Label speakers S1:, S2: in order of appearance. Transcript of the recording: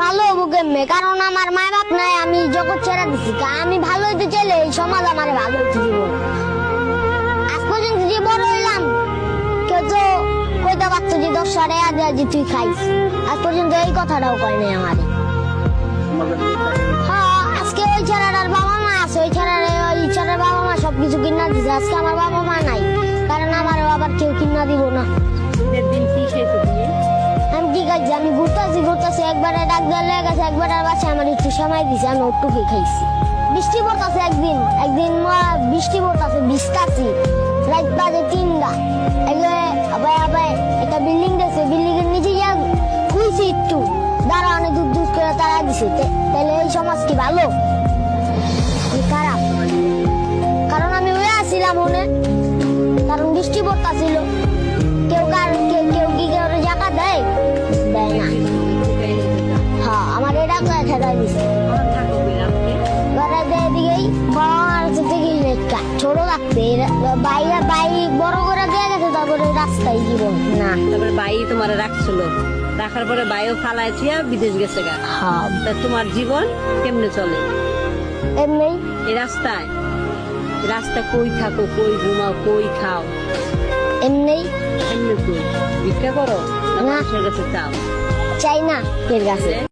S1: ভালো কেমনে? কারণ আমার মা বাপ নাই, আমি জগৎ ছেড়ে দিছি। আমি ভালো হইতে চাইলে এই সমাজ আমার ভালো হইতে দিব। আজ পর্যন্ত যে বড় হইলাম, কেউ তো কইতে পারতো যে দশ সাড়ে আজ তুই খাইস। আজ পর্যন্ত এই কথাটাও কয় নাই আমার। হ্যাঁ আজকে ওই ছেলেটার বাবা মা আছে। ওই ছেলের ওই ছেলের বাবা মা সবকিছু কিনা দিছে। আজকে আমার বাবা মা নাই, কারণ আমার আবার কেউ কিনা দিব না।
S2: দিন কি তুমি
S1: আমি ঘুরতেছি ঘুরতেছি, একবারে ডাক দেওয়া লেগে গেছে, একবারে বাসে আমার একটু সময় দিছে, আমি খাইছি। বৃষ্টি একদিন একদিন বৃষ্টি পড়তেছে, ভিজতাছি। রাত বাজে তিনটা। এগুলো আবার আবার একটা বিল্ডিং দেখছে বিল্ডিং এর নিচে যা খুঁজছি একটু। দাঁড়া, অনেক দূর দূর করে তারা দিছে। তাহলে এই সমাজ কি ভালো? খারাপ? কারণ আমি ওই আসছিলাম মনে। কারণ বৃষ্টি পড়তাছিল। এটা দিছে
S2: আমার থাকো বিরামকে
S1: ঘরে দেয় দিকেই বড় আছে থেকে ছোট থাকতে বাইরে বাই বড় করে দিয়ে গেছে তারপরে রাস্তায় জীবন না।
S2: তারপরে বাই তোমার রাখছিল। রাখার পরে বাইও ফালাই থিয়া বিদেশ গেছে গা।
S1: হ্যাঁ।
S2: তা তোমার জীবন কেমনে চলে?
S1: এমনি।
S2: এই রাস্তায়? রাস্তা কই থাকো কই ঘুমাও কই খাও?
S1: এমনি।
S2: কেমনে কই? ভিক্ষা করো? না।
S1: না।
S2: কাছে চাও
S1: চাই না এর কাছে।